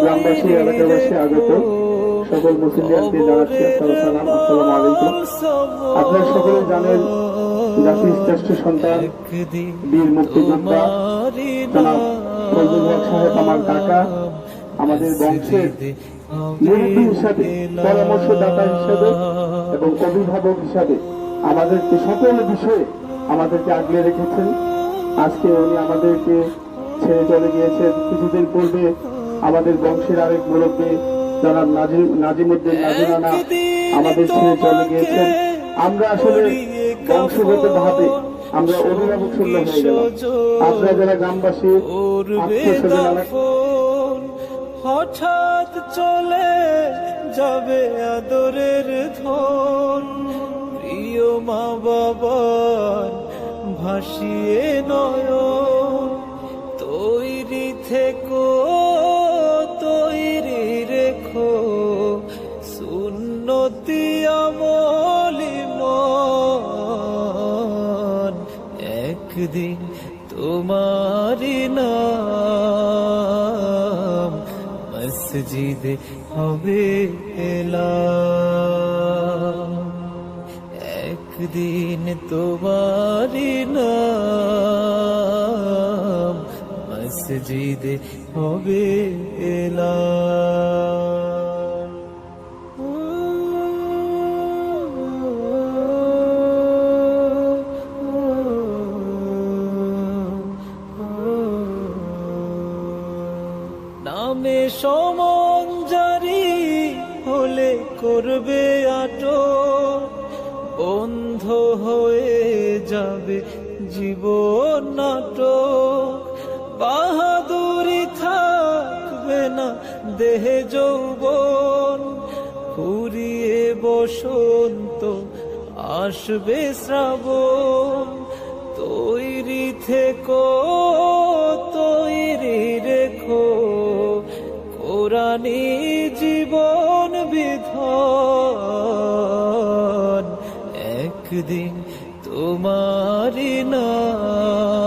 গ্রামবাসী সকল জানেন সন্তান বীর মুক্তিযোদ্ধা আমার কাকা আমাদের হিসাবে পরামর্শদাতা হিসাবে এবং অভিভাবক হিসাবে আমাদেরকে সকল বিষয়ে আমাদেরকে আগলে রেখেছেন। আজকে উনি আমাদেরকে ছেড়ে চলে গিয়েছেন কিছুদিন পূর্বে আমাদের বংশের আরেক মুরব্বী, জনাব নাজিম, নাজিমুদ্দিন নাজিরানা আমাদের ছেড়ে চলে গিয়েছেন। আমরা আসলে বংশগত ভাবে আমরা অভিভাবক শূন্য হয়ে গেলাম। আপনারা যারা গ্রামবাসী হঠাৎ চলে যাবে আদরের ধন। প্রিয় মা বাবার ভাসিয়ে নয়ন। তৈরি থেকো, তৈরি রেখো। সুন্নতি আমলি মন, একদিন তোমারি নাম মসজিদে হবে এলাম। একদিন তোমারি নাম মসজিদে হবে এলাম নামে সমন জারি হলে করবে আটো বন্ধ হয়ে যাবে জীবন নাটক। বাহাদুরি থাকবে না, দেহে যৌবন ফুরিয়ে বসন্ত আসবে শ্রাবণ। তৈরি থেকো, তৈরি রেখো, কোরআনি জীবন বিধান। একদিন তোমারি নাম